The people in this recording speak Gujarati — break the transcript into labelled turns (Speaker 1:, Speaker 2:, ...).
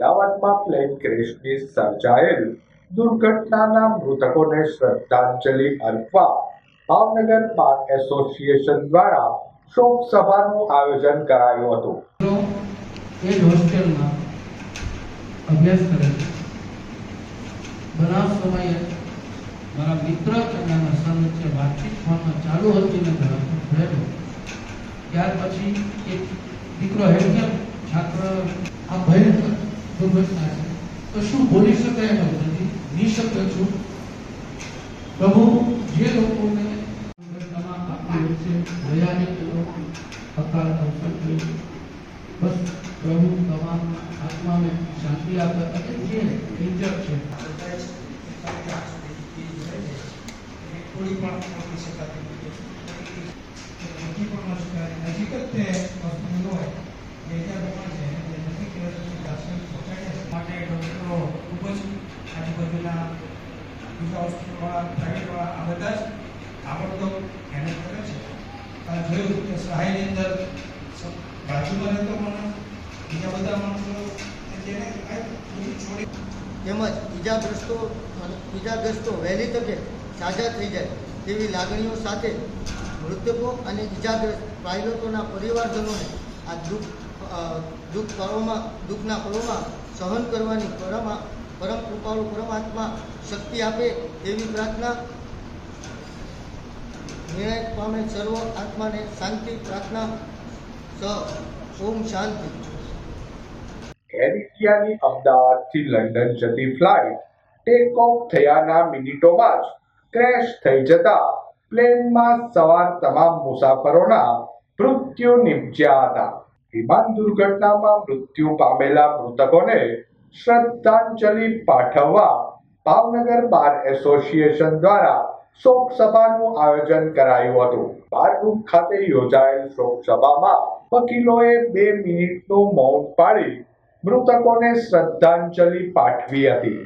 Speaker 1: અમદાવાદમાં પ્લેન ક્રેશની સર્જાયેલ દુર્ઘટનાના મૃતકોને શ્રદ્ધાંજલિ અર્પવા ભાવનગર બાર એસોસિએશન દ્વારા શોક સભાનું આયોજન કરાયું હતું.
Speaker 2: એ હોસ્ટેલમાં અભ્યાસ કરે ઘણા સમયે મારા મિત્ર અને એના સર વચ્ચે વાતચીત ફોનમાં ચાલુ હતી ને ધરાવતો ત્યાર પછી એક દીકરો હેલ્થકેર છાત્ર, આ ભયંકર દુર્ઘટના છે તો શું બોલી શકાય એમ જ નથી નિશબ્દ છું પ્રભુ જે લોકોને દુર્ઘટનામાં આપણી વચ્ચે ભયાનક એવો અકાળ અવસર થયો બસ પ્રભુ તમામ આત્માને શાંતિ આપે અને જે ઇન્જર છે
Speaker 3: થોડી પણ આપી શકાતી આજુબાજુના બીજા
Speaker 4: વહેલી તકે સાજા થઈ જાય તેવી લાગણીઓ સાથે મૃતકો અને ઈજાગ્રસ્ત પાયલોટોના પરિવારજનોને આ દુઃખ દુઃખ પળોમાં દુઃખના પળોમાં સહન કરવાની પરમ પરમ કૃપાળુ પરમાત્મા શક્તિ આપે એવી પ્રાર્થના નિર્ણય પામે સર્વ આત્માને શાંતિ પ્રાર્થના સ ઓમ શાંતિ.
Speaker 1: એર ઇન્ડિયાની અમદાવાદથી લંડન જતી ફ્લાઇટ ટેક ઓફ થયાના મિનિટોમાં જ ક્રેશ થઈ જતા પ્લેનમાં સવાર તમામ મુસાફરોના મૃત્યુ નિપજ્યા હતા. વિમાન દુર્ઘટનામાં મૃત્યુ પામેલા મૃતકોને શ્રદ્ધાંજલિ પાઠવવા ભાવનગર બાર એસોસિએશન દ્વારા શોક સભાનું આયોજન કરાયું હતું. બારરૂમ ખાતે યોજાયેલ શોક સભામાં વકીલોએ બે મિનિટનું મૌન પાડી મૃતકોને શ્રદ્ધાંજલિ પાઠવી હતી.